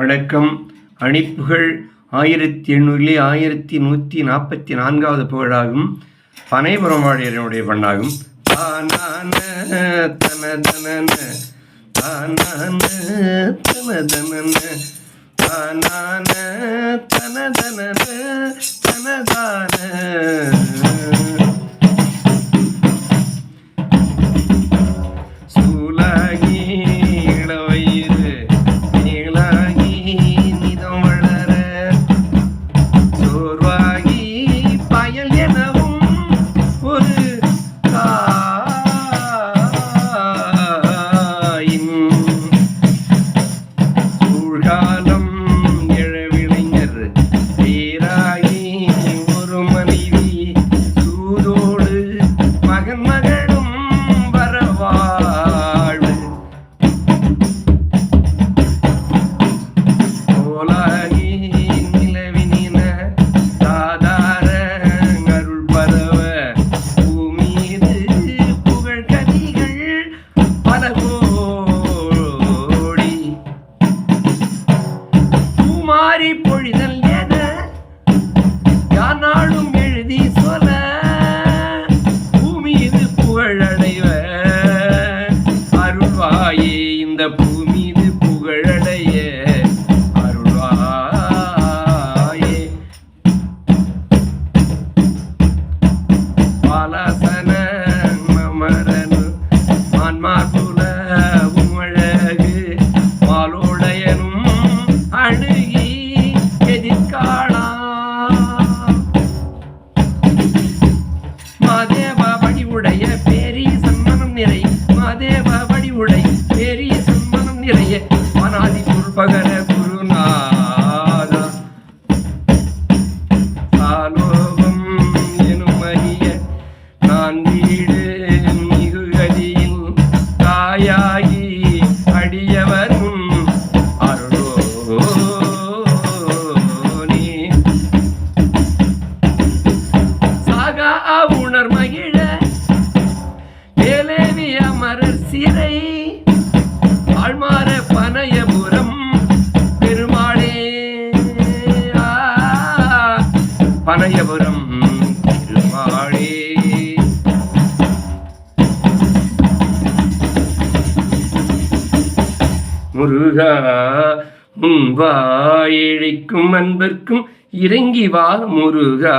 வணக்கம். அணிப்புகள் ஆயிரத்தி எண்ணூறிலே ஆயிரத்தி நூற்றி நாற்பத்தி நான்காவது புகழாகும் பனைபுரம் வாழியனுடைய பண்ணாகும் தானான தனதனன தானான தனதனன தானான தனதனன தனதான பூமாரி பொழிதல் என யானாலும் எழுதி சொல்ல. பூமிது புகழடைவ அருள்வாயே இந்த பூமி சன்மனம் மனாதி புல்பகர குருநாதா. ஆலோகம் எனும் அறிய நான் வீடு மிகுகதியில் தாயாகி அடியவர் முன் சாகா உணர் மகிழ ஏலேவி அமரர் சிறை. ஆழ்மார பனயபுரம் பெருமாளே. ஆ, பெருமாளே. முருகா முன்வா இழைக்கும் அன்பர்க்கும் இறங்கி வா முருகா.